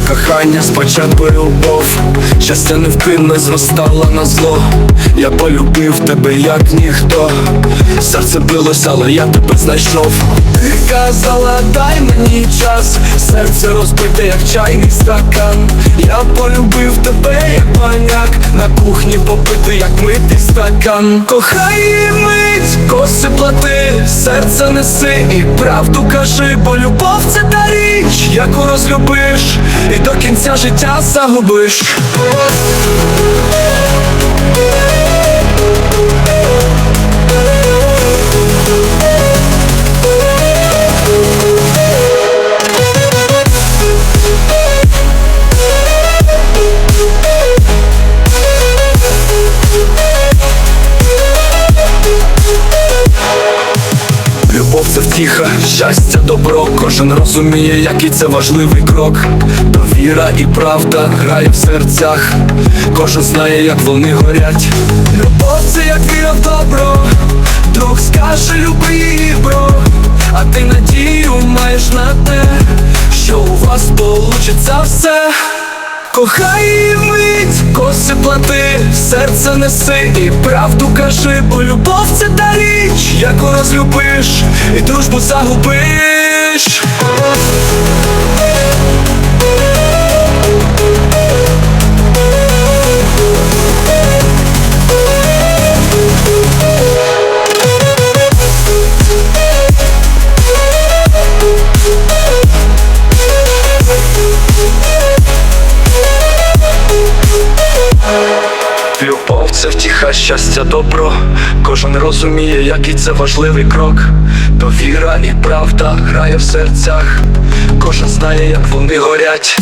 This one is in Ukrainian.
кохання, спочатку любов, щастя невпинно зростала на зло. Я полюбив тебе, як ніхто. Серце билося, але я тебе знайшов. Ти казала, дай мені час, серце розбите, як чайний стакан. Я полюбив тебе, як маняк, на кухні попити, як митий стакан. Кохай її мить, коси плати, серце неси і правду кажи, бо любов це та річ, яку розлюбиш, і до кінця життя загубиш. Любов це втіха, щастя, добро, кожен розуміє, який це важливий крок. Довіра і правда грає в серцях, кожен знає, як вони горять. Любов це як віра в добро, друг скаже, люби її, бро, а ти надію маєш на те, що у вас получиться все. Кохай її мить, коси плати, серце неси і правду кажи, бо любов це яку розлюбиш, і дружбу загубиш. Це втіха, щастя, добро. Кожен розуміє, який це важливий крок. Довіра і правда грає в серцях. Кожен знає, як вони горять.